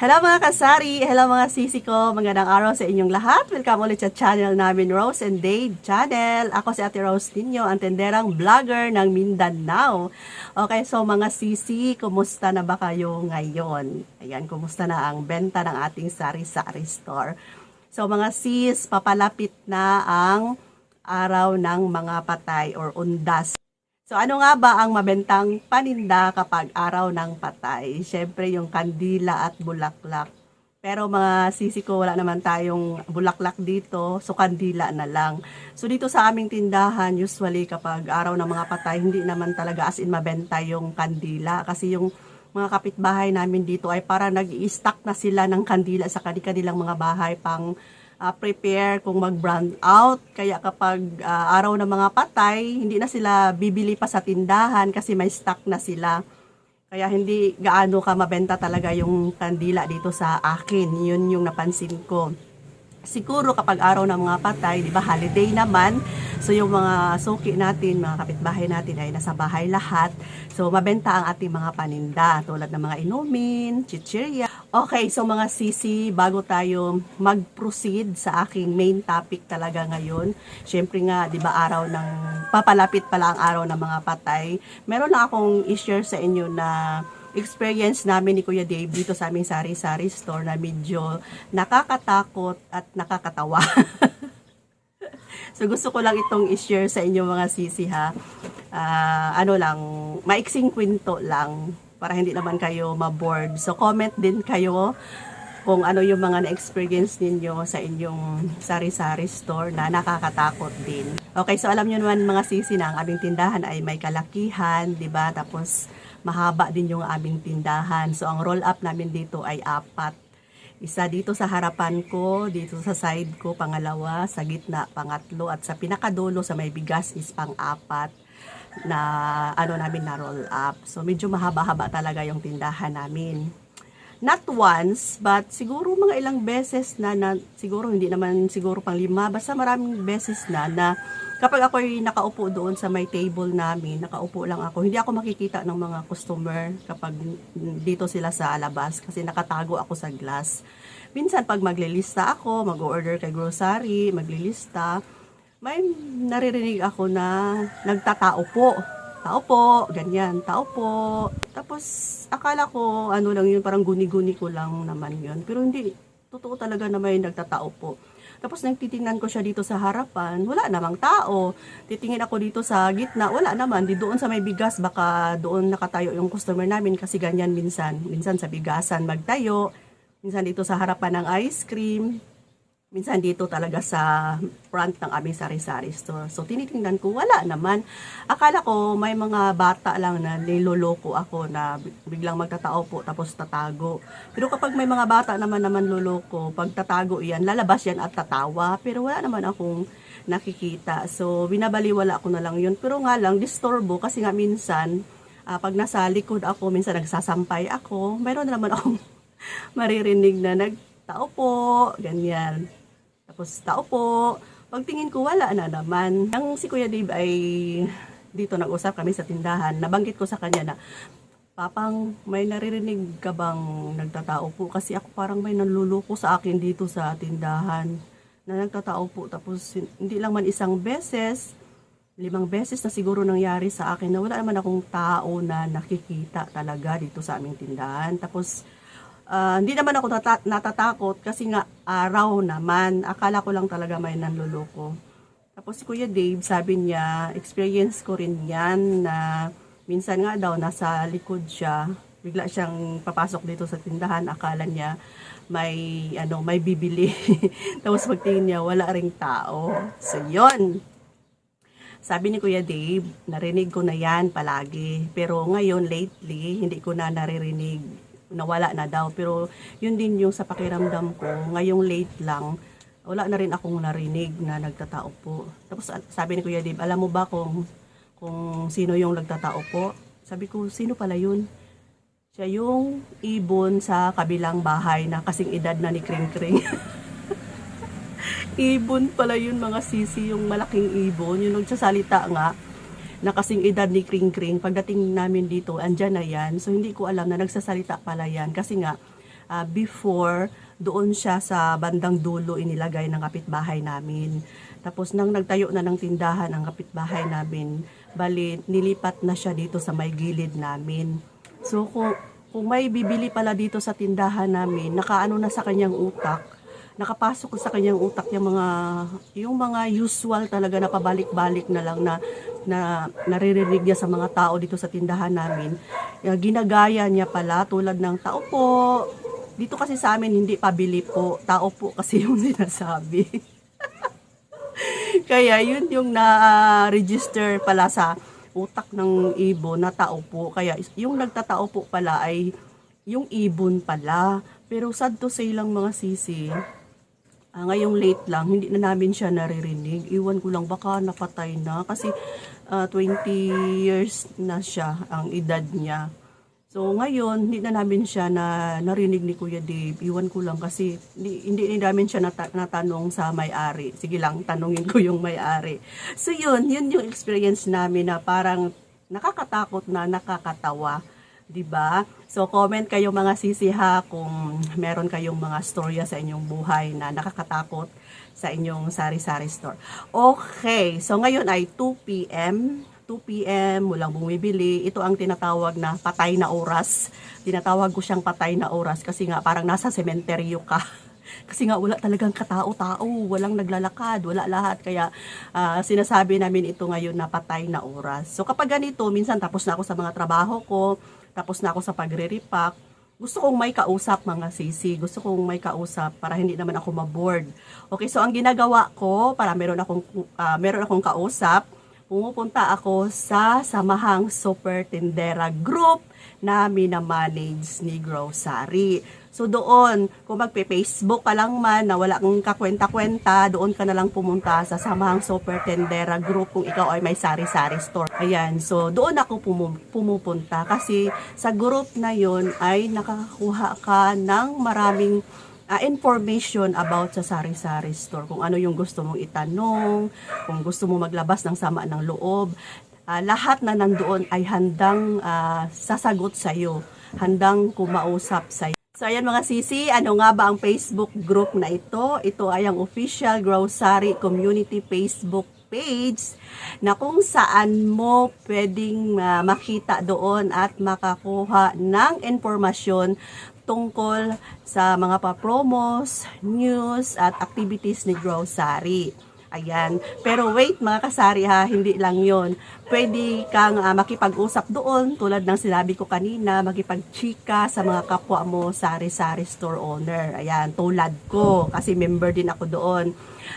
Hello mga kasari, hello mga sisi ko, magandang araw sa inyong lahat. Welcome ulit sa channel namin, Rose and Dave Channel. Ako si Ate Rose ninyo, ang tenderang vlogger ng Mindanao. Okay, so mga sisi, kumusta na ba kayo ngayon? Ayan, kumusta na ang benta ng ating sari-sari store? So mga sis, papalapit na ang araw ng mga patay or undas. So ano nga ba ang mabentang paninda kapag araw ng patay? Siyempre yung kandila at bulaklak. Pero mga sisi ko, wala naman tayong bulaklak dito, so kandila na lang. So dito sa aming tindahan, usually kapag araw ng mga patay, hindi naman talaga as in mabenta yung kandila. Kasi yung mga kapitbahay namin dito ay para nag-i-stock na sila ng kandila sa kanilang mga bahay pang uh, prepare kung mag-brand out. Kaya kapag uh, araw ng mga patay, hindi na sila bibili pa sa tindahan kasi may stock na sila. Kaya hindi gaano ka mabenta talaga yung kandila dito sa akin. Yun yung napansin ko. Siguro kapag araw ng mga patay, di ba holiday naman, so yung mga suki natin, mga kapitbahay natin ay nasa bahay lahat. So mabenta ang ating mga paninda tulad ng mga inumin, chichirya. Okay, so mga sisi, bago tayo mag-proceed sa aking main topic talaga ngayon, syempre nga, di ba araw ng, papalapit pala ang araw ng mga patay, meron na akong i-share sa inyo na experience namin ni Kuya Dave dito sa aming sari-sari store na medyo nakakatakot at nakakatawa. so gusto ko lang itong i-share sa inyo mga sisi ha. Ah, ano lang, maiksing kwento lang para hindi naman kayo ma-bored. So comment din kayo kung ano yung mga na-experience ninyo sa inyong sari-sari store na nakakatakot din. Okay, so alam nyo naman mga sisi na ang aming tindahan ay may kalakihan, di ba? Tapos mahaba din yung aming tindahan. So ang roll up namin dito ay apat. Isa dito sa harapan ko, dito sa side ko, pangalawa, sa gitna, pangatlo, at sa pinakadulo sa may bigas is pang-apat na ano namin na roll up. So medyo mahaba-haba talaga yung tindahan namin not once, but siguro mga ilang beses na, na siguro hindi naman siguro pang lima, basta maraming beses na na kapag ako ay nakaupo doon sa may table namin, nakaupo lang ako, hindi ako makikita ng mga customer kapag dito sila sa labas kasi nakatago ako sa glass. Minsan pag maglilista ako, mag-order kay grocery, maglilista, may naririnig ako na nagtatao po tao po, ganyan, tao po. Tapos, akala ko, ano lang yun, parang guni-guni ko lang naman yun. Pero hindi, totoo talaga na may nagtatao po. Tapos, nagtitingnan ko siya dito sa harapan, wala namang tao. Titingin ako dito sa gitna, wala naman. Di doon sa may bigas, baka doon nakatayo yung customer namin kasi ganyan minsan. Minsan sa bigasan magtayo, minsan dito sa harapan ng ice cream, minsan dito talaga sa front ng aming sari-sari store. So, tinitingnan ko, wala naman. Akala ko may mga bata lang na niloloko ako na biglang magtatao po tapos tatago. Pero kapag may mga bata naman naman loloko, pag tatago yan, lalabas yan at tatawa. Pero wala naman akong nakikita. So, binabaliwala ko na lang yun. Pero nga lang, disturbo kasi nga minsan, ah, pag nasa likod ako, minsan nagsasampay ako, mayroon na naman akong maririnig na nagtao po, ganyan. Tapos tao po. Pagtingin ko wala na naman. Ang si Kuya Dave ay dito nag-usap kami sa tindahan. Nabanggit ko sa kanya na Papang, may naririnig ka bang nagtatao po? Kasi ako parang may nanluluko sa akin dito sa tindahan na nagtatao po. Tapos hindi lang man isang beses, limang beses na siguro nangyari sa akin na wala naman akong tao na nakikita talaga dito sa aming tindahan. Tapos Ah, hindi naman ako nata- natatakot kasi nga araw naman. Akala ko lang talaga may nanluloko. Tapos si Kuya Dave, sabi niya, experience ko rin yan na minsan nga daw nasa likod siya. Bigla siyang papasok dito sa tindahan. Akala niya may ano may bibili. Tapos pagtingin niya wala ring tao. So yon. Sabi ni Kuya Dave, narinig ko na yan palagi. Pero ngayon, lately, hindi ko na naririnig nawala na daw. Pero yun din yung sa pakiramdam ko, ngayong late lang, wala na rin akong narinig na nagtatao po. Tapos sabi ni Kuya Dave, alam mo ba kung, kung sino yung nagtatao po? Sabi ko, sino pala yun? Siya yung ibon sa kabilang bahay na kasing edad na ni Kring Kring. ibon pala yun mga sisi, yung malaking ibon, yung nagsasalita nga na kasing edad ni Kring Kring. Pagdating namin dito, andyan na yan. So, hindi ko alam na nagsasalita pala yan. Kasi nga, ah, before doon siya sa bandang dulo inilagay ng kapitbahay namin. Tapos nang nagtayo na ng tindahan ang kapitbahay namin, bali nilipat na siya dito sa may gilid namin. So kung, kung may bibili pala dito sa tindahan namin, nakaano na sa kanyang utak, nakapasok sa kanyang utak yung mga yung mga usual talaga na pabalik-balik na lang na na naririnig niya sa mga tao dito sa tindahan namin. Yung ginagaya niya pala tulad ng tao po. Dito kasi sa amin hindi pabili po, tao po kasi yung sinasabi. Kaya yun yung na-register pala sa utak ng ibon na tao po. Kaya yung nagtatao po pala ay yung ibon pala. Pero sad to say lang mga sisi, ah, ngayong late lang, hindi na namin siya naririnig. Iwan ko lang, baka napatay na. Kasi ah, 20 years na siya ang edad niya. So ngayon, hindi na namin siya na narinig ni Kuya Dave. Iwan ko lang kasi hindi, hindi, hindi namin siya nata- natanong sa may-ari. Sige lang, tanungin ko yung may-ari. So yun, yun yung experience namin na parang nakakatakot na nakakatawa. 'Di ba? So comment kayo mga sisi ha kung meron kayong mga storya sa inyong buhay na nakakatakot sa inyong sari-sari store. Okay, so ngayon ay 2 p.m. 2 p.m. walang bumibili. Ito ang tinatawag na patay na oras. Tinatawag ko siyang patay na oras kasi nga parang nasa sementeryo ka. Kasi nga wala talagang katao-tao, walang naglalakad, wala lahat. Kaya ah, sinasabi namin ito ngayon na patay na oras. So kapag ganito, minsan tapos na ako sa mga trabaho ko, tapos na ako sa pagre-repack, gusto kong may kausap mga sisi. Gusto kong may kausap para hindi naman ako maboard. Okay, so ang ginagawa ko para meron akong ah, meron akong kausap, pumupunta ako sa Samahang Super Tindera Group na minamanage ni Grocery. So doon, kung magpe-Facebook ka lang man na wala kang kakwenta-kwenta, doon ka na lang pumunta sa Samahang Super Tendera Group kung ikaw ay may sari-sari store. Ayan, so doon ako pumu- pumupunta kasi sa group na yon ay nakakakuha ka ng maraming ah, information about sa sari-sari store. Kung ano yung gusto mong itanong, kung gusto mo maglabas ng sama ng loob. Ah, lahat na nandoon ay handang ah, sasagot sa'yo, handang kumausap sa'yo. So ayan mga sisi, ano nga ba ang Facebook group na ito? Ito ay ang official grocery community Facebook page na kung saan mo pwedeng ah, makita doon at makakuha ng informasyon tungkol sa mga pa-promos, news at activities ni grocery. Ayan. Pero wait mga kasari ha, hindi lang yon. Pwede kang ah, makipag-usap doon tulad ng sinabi ko kanina, makipag-chika sa mga kapwa mo sari-sari store owner. Ayan, tulad ko kasi member din ako doon.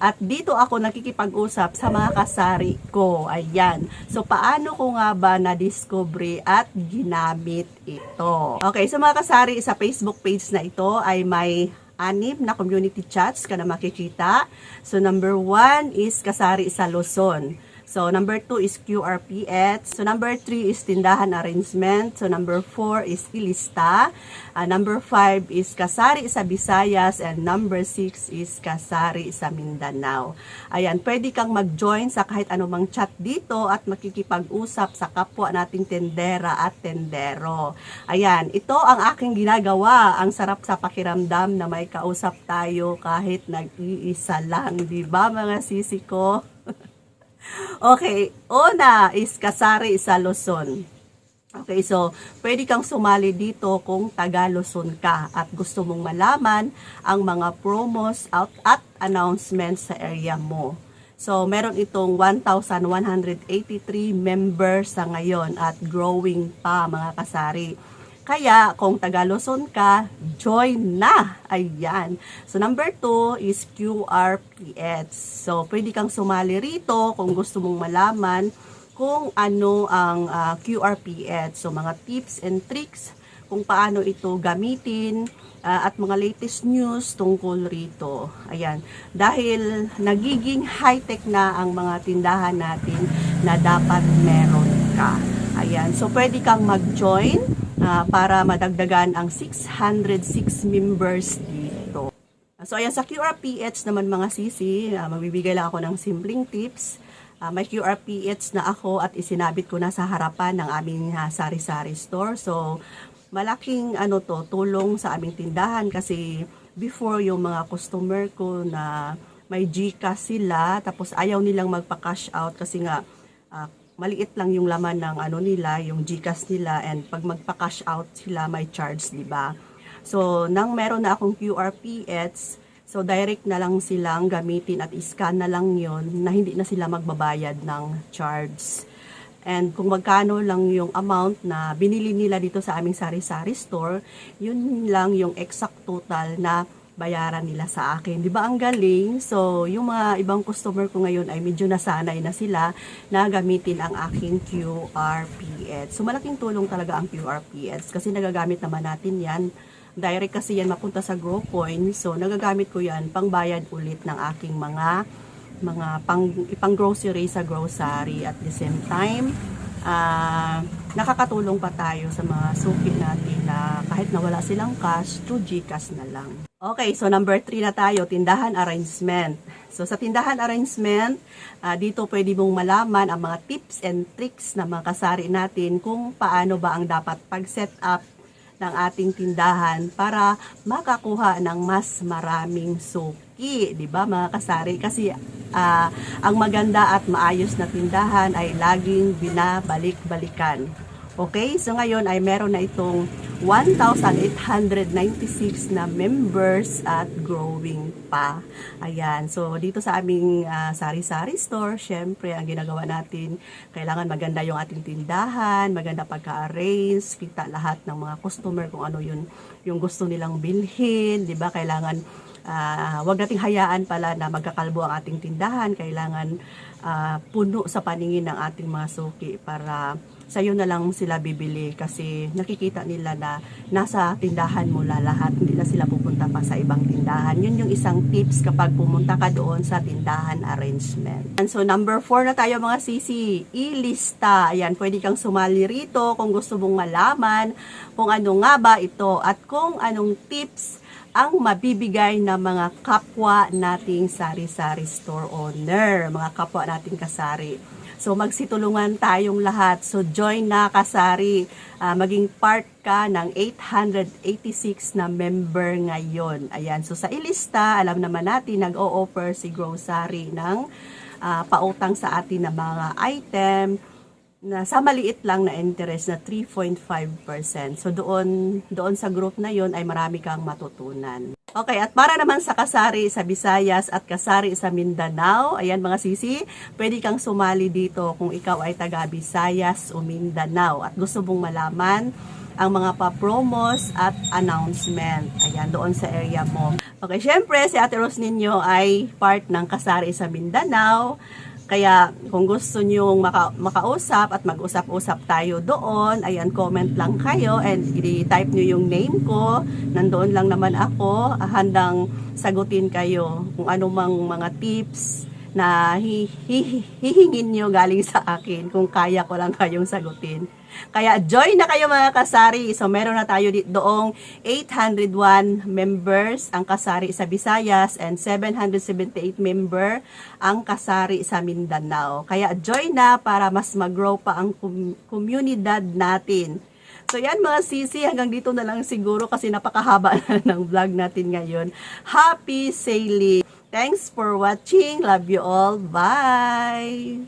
At dito ako nakikipag-usap sa mga kasari ko. Ayan. So paano ko nga ba na-discover at ginamit ito? Okay, so mga kasari sa Facebook page na ito ay may anim na community chats ka na makikita. So, number one is Kasari sa Luzon. So, number two is QRPH. So, number three is Tindahan Arrangement. So, number four is Ilista. Ah, number five is Kasari sa Visayas. And number six is Kasari sa Mindanao. Ayan, pwede kang mag-join sa kahit anumang chat dito at makikipag-usap sa kapwa nating tendera at tendero. Ayan, ito ang aking ginagawa. Ang sarap sa pakiramdam na may kausap tayo kahit nag-iisa lang. Di ba mga sisi ko? Okay, una is Kasari sa Luzon. Okay, so pwede kang sumali dito kung taga Luzon ka at gusto mong malaman ang mga promos out at announcements sa area mo. So, meron itong 1,183 members sa ngayon at growing pa mga kasari. Kaya, kung taga Luzon ka, join na! Ayan. So, number two is QRPH. So, pwede kang sumali rito kung gusto mong malaman kung ano ang ah, QRPH. So, mga tips and tricks kung paano ito gamitin ah, at mga latest news tungkol rito. Ayan. Dahil nagiging high-tech na ang mga tindahan natin na dapat meron ka. Ayan. So, pwede kang mag-join ah, para madagdagan ang 606 members dito. So, ayan, sa QRPH naman mga sisi, ah, magbibigay lang ako ng simpleng tips. Ah, may QRPH na ako at isinabit ko na sa harapan ng aming ah, sari-sari store. So, malaking ano to, tulong sa aming tindahan kasi before yung mga customer ko na may GCash sila tapos ayaw nilang magpa-cash out kasi nga ah, maliit lang yung laman ng ano nila, yung GCash nila and pag magpa-cash out sila may charge, di ba? So, nang meron na akong QRPS, so direct na lang silang gamitin at scan na lang yon na hindi na sila magbabayad ng charge. And kung magkano lang yung amount na binili nila dito sa aming sari-sari store, yun lang yung exact total na bayaran nila sa akin. 'Di ba ang galing? So, yung mga ibang customer ko ngayon ay medyo nasanay na sila na gamitin ang aking QRPS. So, malaking tulong talaga ang QRPS kasi nagagamit naman natin 'yan. Direct kasi yan mapunta sa Grow. So, nagagamit ko 'yan pangbayad ulit ng aking mga mga pang ipang grocery sa grocery at the same time ah nakakatulong pa tayo sa mga suki natin na kahit nawala silang cash, to Gcash na lang. Okay, so number 3 na tayo, tindahan arrangement. So sa tindahan arrangement, ah, dito pwede mong malaman ang mga tips and tricks na mga kasari natin kung paano ba ang dapat pag-set up ng ating tindahan para makakuha ng mas maraming suki, 'di ba mga kasari? Kasi ah, ang maganda at maayos na tindahan ay laging binabalik-balikan. Okay, so ngayon ay meron na itong 1,896 na members at growing pa. Ayan, so dito sa aming ah, sari-sari store, syempre ang ginagawa natin, kailangan maganda yung ating tindahan, maganda pagka-arrange, kita lahat ng mga customer kung ano yun, yung gusto nilang bilhin, di ba? Kailangan ah, wag nating hayaan pala na magkakalbo ang ating tindahan, kailangan ah, puno sa paningin ng ating mga suki para sa'yo na lang sila bibili kasi nakikita nila na nasa tindahan mo la lahat, hindi na sila pupunta pa sa ibang tindahan. Yun yung isang tips kapag pumunta ka doon sa tindahan arrangement. And so number 4 na tayo mga sisi, ilista. Ayan, pwede kang sumali rito kung gusto mong malaman kung ano nga ba ito at kung anong tips ang mabibigay ng mga kapwa nating sari-sari store owner, mga kapwa nating kasari. So magsitulungan tayong lahat. So join na kasari. Ah, maging part ka ng 886 na member ngayon. Ayan. So sa ilista, alam naman natin nag-o-offer si Grocery ng ah, pautang sa atin na mga item na sa maliit lang na interest na 3.5%. So doon doon sa group na 'yon ay marami kang matutunan. Okay, at para naman sa kasari sa Visayas at kasari sa Mindanao, ayan mga sisi, pwede kang sumali dito kung ikaw ay taga Visayas o Mindanao at gusto mong malaman ang mga pa-promos at announcement. Ayan, doon sa area mo. Okay, syempre si Ate Rose ninyo ay part ng kasari sa Mindanao. Kaya kung gusto nyong maka, makausap at mag-usap-usap tayo doon, ayan, comment lang kayo and i-type nyo yung name ko. Nandoon lang naman ako, handang sagutin kayo kung ano mang mga tips na hi- hi- hihingin nyo galing sa akin kung kaya ko lang kayong sagutin. Kaya join na kayo mga kasari. So meron na tayo doong 801 members ang kasari sa Visayas and 778 member ang kasari sa Mindanao. Kaya join na para mas mag-grow pa ang komunidad natin. So yan mga sisi, hanggang dito na lang siguro kasi napakahaba na ng vlog natin ngayon. Happy sailing! Thanks for watching. Love you all. Bye!